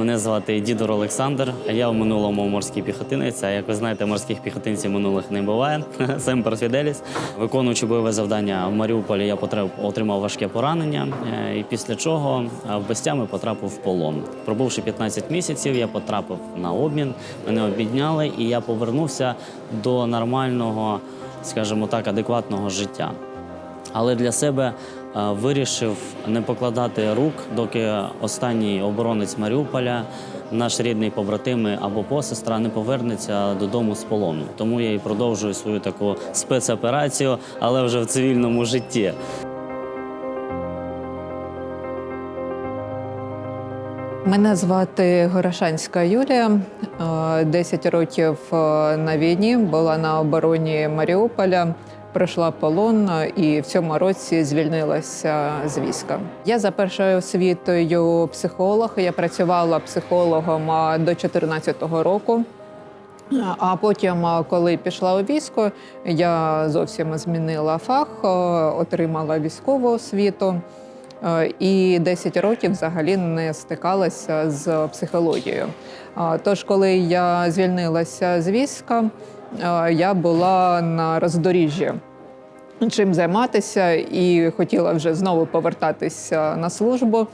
Мене звати Дідор Олександр. а Я в минулому морський піхотинець. А як ви знаєте, морських піхотинців минулих не буває. Семпер Фіделіс. Виконуючи бойове завдання в Маріуполі, я потреб отримав важке поранення. е, І після чого е, в безтями потрапив в полон. Пробувши 15 місяців, я потрапив на обмін. Мене обідняли, і я повернувся до нормального, скажімо так, адекватного життя. Але для себе вирішив не покладати рук, доки останній оборонець Маріуполя, наш рідний побратим або посестра не повернеться додому з полону. Тому я і продовжую свою таку спецоперацію, але вже в цивільному житті. Мене звати Горошанська Юлія. Е, 10 років е, на війні була на обороні Маріуполя. Пройшла полон е, і в цьому році звільнилася з війська. Я за першою освітою психолог. Я працювала психологом е, до 2014 року. А потім, е, коли пішла у військо, я зовсім змінила фах, отримала військову освіту. І 10 років взагалі не стикалася з психологією. Тож, коли я звільнилася з війська, я була на роздоріжжі. Чим займатися, і хотіла вже знову повертатися на службу,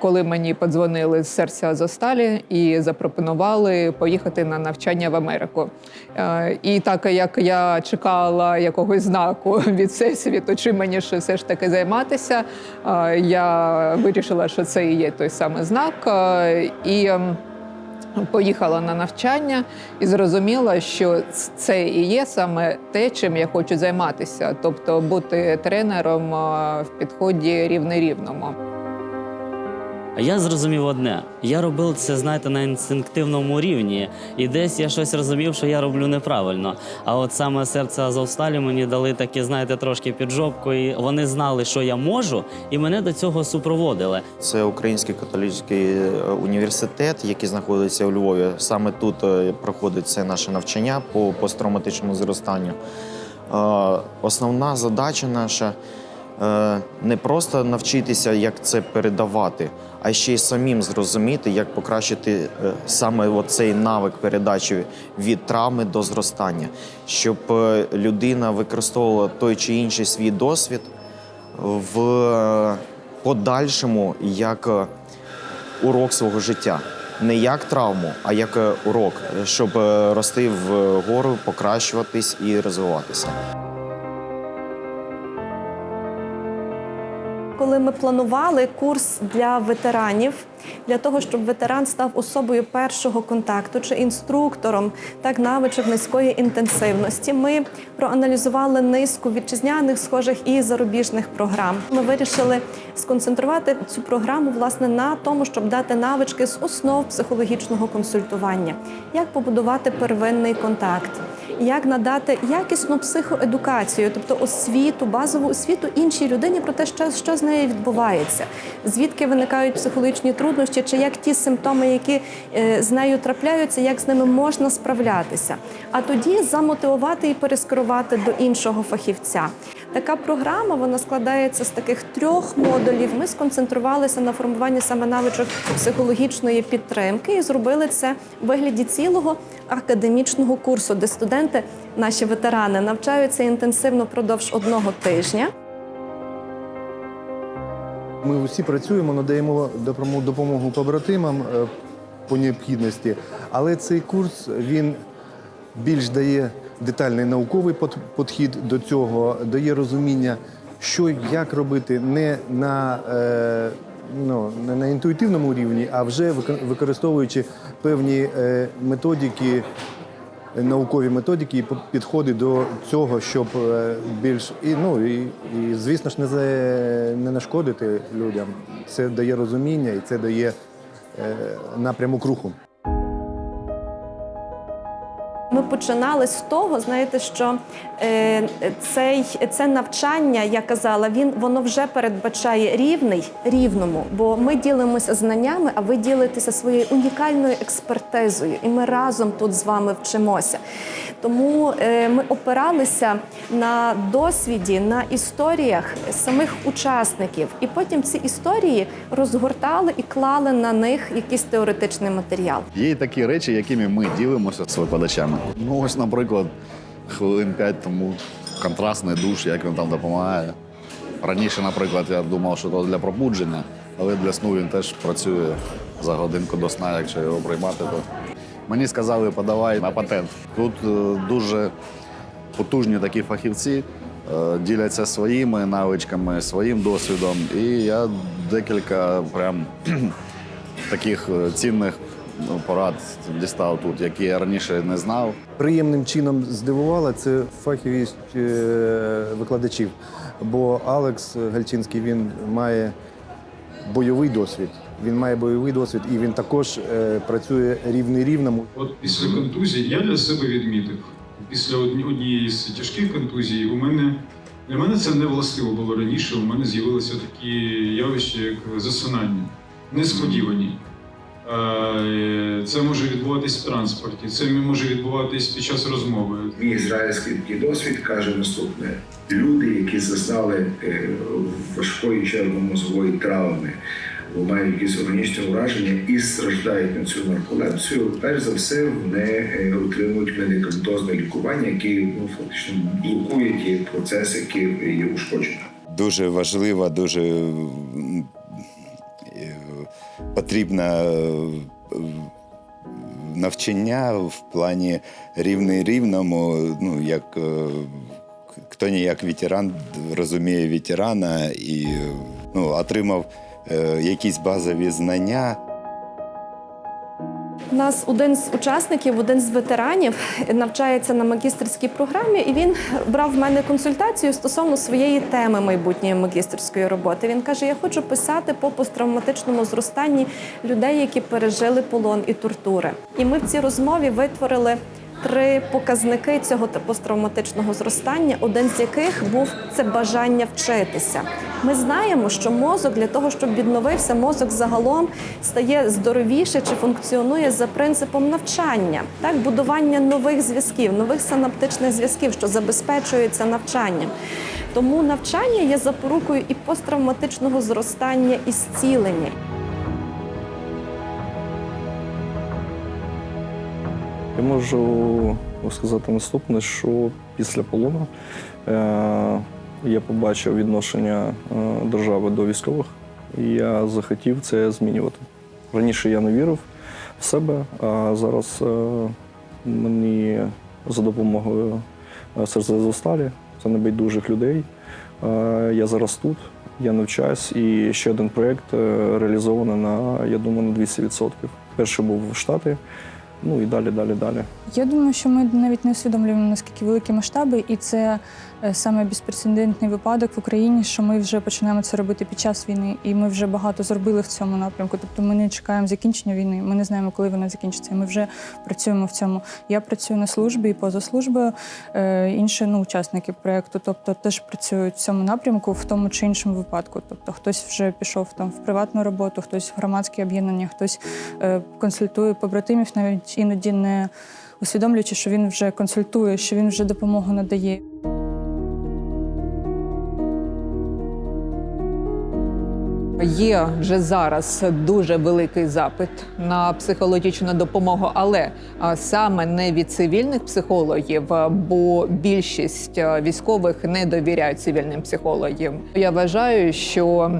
коли мені подзвонили з серця Азовсталі і запропонували поїхати на навчання в Америку. Е, І так як я чекала якогось знаку від всесвіту, чим мені ще все ж таки займатися, е, я вирішила, що це і є той самий знак. Е, І ем, Поїхала на навчання і зрозуміла, що це і є саме те, чим я хочу займатися, тобто бути тренером в підході рівне рівному. А я зрозумів одне: я робив це, знаєте, на інстинктивному рівні, і десь я щось розумів, що я роблю неправильно. А от саме серце Азовсталі мені дали такі, знаєте, трошки під жопку, і вони знали, що я можу, і мене до цього супроводили. Це Український католицький е, університет, який знаходиться у Львові. Саме тут е, проходить це наше навчання по посттравматичному зростанню. Е, Основна задача наша не просто навчитися, як це передавати, а ще й самим зрозуміти, як покращити е, саме цей навик передачі від травми до зростання, щоб е, людина використовувала той чи інший свій досвід в е, подальшому як е, урок свого життя. Не як травму, а як е, урок, е, щоб е, рости вгору, покращуватись і розвиватися. Коли ми планували курс для ветеранів, для того, щоб ветеран став особою першого контакту чи інструктором так навичок низької інтенсивності, ми проаналізували низку вітчизняних схожих і зарубіжних програм. Ми вирішили сконцентрувати цю програму власне на тому, щоб дати навички з основ психологічного консультування, як побудувати первинний контакт, як надати якісну психоедукацію, тобто освіту, базову освіту іншій людині про те, що, що з нею відбувається, звідки виникають психологічні труднощі, чи як ті симптоми, які е, з нею трапляються, як з ними можна справлятися. А тоді замотивувати і перескерувати до іншого фахівця. Така програма вона складається з таких трьох модулів. Ми сконцентрувалися на формуванні саме навичок психологічної підтримки і зробили це в вигляді цілого академічного курсу, де студенти, наші ветерани, навчаються інтенсивно впродовж одного тижня. Ми усі працюємо, надаємо допомогу- побратимам е, по необхідності, але цей курс він більш дає детальний науковий підхід до цього, дає розуміння, що як робити не на, е, ну, не на інтуїтивному рівні, а вже використовуючи певні е, методики. Наукові методики і підходи до цього, щоб е, більш і ну і, і звісно ж не за не нашкодити людям. Це дає розуміння і це дає е, напрямок руху. Ми починали з того, знаєте, що е, цей, це навчання, я казала, він воно вже передбачає рівний рівному, бо ми ділимося знаннями, а ви ділитеся своєю унікальною експертизою, і ми разом тут з вами вчимося. Тому е, ми опиралися на досвіді, на історіях самих учасників, і потім ці історії розгортали і клали на них якийсь теоретичний матеріал. Є такі речі, якими ми ділимося з викладачами. Ну, ось, наприклад, хвилин п'ять тому контрастний душ, як він там допомагає. Раніше, наприклад, я думав, що то для пробудження, але для сну він теж працює за годинку до сна, якщо його приймати, то мені сказали, подавай на патент. Тут е, дуже потужні такі фахівці е, діляться своїми навичками, своїм досвідом. І я декілька прям таких е, цінних ну, порад дістав тут, які я раніше не знав. Приємним чином здивувала це фаховість викладачів. Бо Алекс Гальчинський він має бойовий досвід. Він має бойовий досвід і він також е, працює рівний рівному. От після контузії я для себе відмітив. Після однієї з тяжких контузій у мене для мене це не властиво було раніше. У мене з'явилися такі явища, як засинання, несподівані. Е, Це може відбуватись в транспорті, це може відбуватись під час розмови. Мій ізраїльський досвід каже наступне: люди, які зазнали е, важкої червно-мозгової травми, або мають якісь органічні ураження і страждають на цю нарколепсію, перш за все вони е, отримують медикаментозне лікування, яке ну, фактично блокує ті процеси, які є ушкоджені. дуже важлива, дуже е, потрібна е, навчання в плані рівний рівному. Ну, як хто не як ветеран розуміє ветерана і ну, отримав якісь базові знання. У нас один з учасників, один з ветеранів навчається на магістерській програмі, і він брав в мене консультацію стосовно своєї теми майбутньої магістерської роботи. Він каже: Я хочу писати по посттравматичному зростанні людей, які пережили полон і тортури. І ми в цій розмові витворили. Три показники цього посттравматичного зростання, один з яких був це бажання вчитися. Ми знаємо, що мозок для того, щоб відновився, мозок загалом стає здоровіше чи функціонує за принципом навчання, так будування нових зв'язків, нових синаптичних зв'язків, що забезпечується навчанням. Тому навчання є запорукою і посттравматичного зростання і зцілення. Я можу сказати наступне, що після полону е, я побачив відношення е, держави до військових, і я захотів це змінювати. Раніше я не вірив в себе, а зараз е, мені за допомогою Серцезосталі, це небайдужих людей. Я зараз тут, я навчаюсь, і ще один проєкт реалізований на, я думаю, на 200%. Перший був в Штати, ну і далі, далі, далі. Я думаю, що ми навіть не усвідомлюємо наскільки великі масштаби, і це е, саме безпрецедентний випадок в Україні, що ми вже починаємо це робити під час війни, і ми вже багато зробили в цьому напрямку. Тобто ми не чекаємо закінчення війни, ми не знаємо, коли вона закінчиться. Ми вже працюємо в цьому. Я працюю на службі і поза службою. е, Інші ну, учасники проєкту, тобто теж працюють в цьому напрямку в тому чи іншому випадку. Тобто хтось вже пішов там в приватну роботу, хтось в громадське об'єднання, хтось е, консультує побратимів, навіть іноді не усвідомлюючи, що він вже консультує, що він вже допомогу надає. Є вже зараз дуже великий запит на психологічну допомогу, але саме не від цивільних психологів, бо більшість військових не довіряють цивільним психологам. Я вважаю, що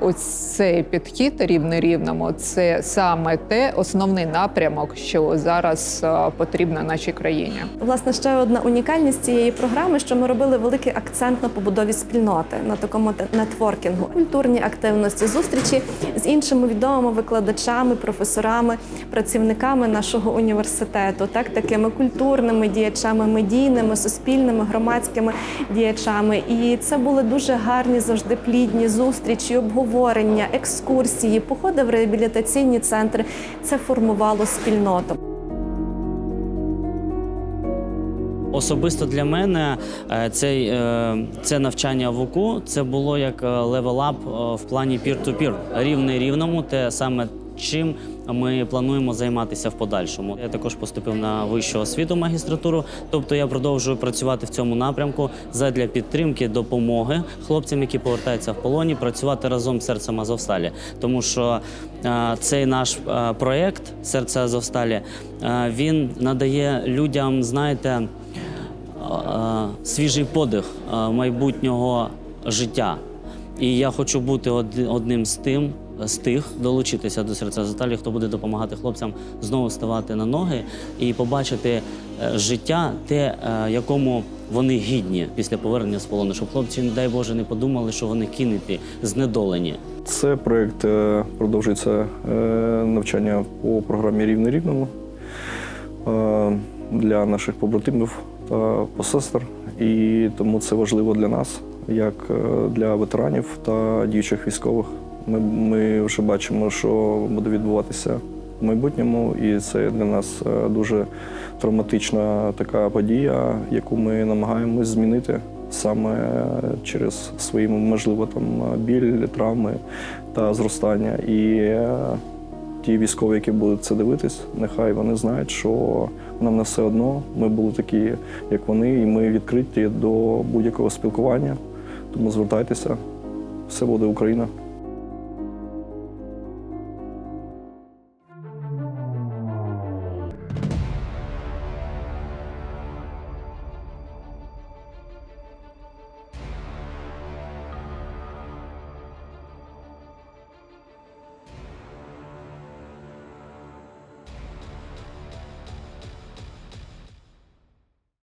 ось цей підхід рівний рівному це саме те основний напрямок, що зараз потрібно нашій країні. Власне, ще одна унікальність цієї програми, що ми робили великий акцент на побудові спільноти, на такому нетворкінгу, культурні активності, зустрічі з іншими відомими викладачами, професорами, працівниками нашого університету, так такими культурними діячами, медійними, суспільними, громадськими діячами. І це були дуже гарні, завжди плідні зустрічі, обговорення, екскурсії, походи в реабілітаційні центри. Це формувало спільноту. Особисто для мене е, цей, е, це навчання в УКУ це було як левелап в плані пір-ту-пір. Рівний рівному, те саме чим ми плануємо займатися в подальшому. Я також поступив на вищу освіту магістратуру, тобто я продовжую працювати в цьому напрямку задля підтримки, допомоги хлопцям, які повертаються в полоні, працювати разом з серцем Азовсталі. Тому що цей наш проєкт Серце Азовсталі він надає людям, знаєте, свіжий подих майбутнього життя. І я хочу бути одним з тим, з тих, долучитися до серця Заталі, хто буде допомагати хлопцям знову ставати на ноги і побачити е, життя, те, е, якому вони гідні після повернення з полону, щоб хлопці, не дай Боже, не подумали, що вони кинуті, знедолені. Це проєкт е, продовжується навчання по програмі рівне рівному для наших побратимів та посестер. І тому це важливо для нас, як для ветеранів та діючих військових. Ми, ми вже бачимо, що буде відбуватися в майбутньому, і це для нас е, дуже травматична така подія, яку ми намагаємось змінити саме через свої, можливо, там біль, травми та зростання. І е, ті військові, які будуть це дивитись, нехай вони знають, що нам не все одно. Ми були такі, як вони, і ми відкриті до будь-якого спілкування. Тому звертайтеся, все буде Україна.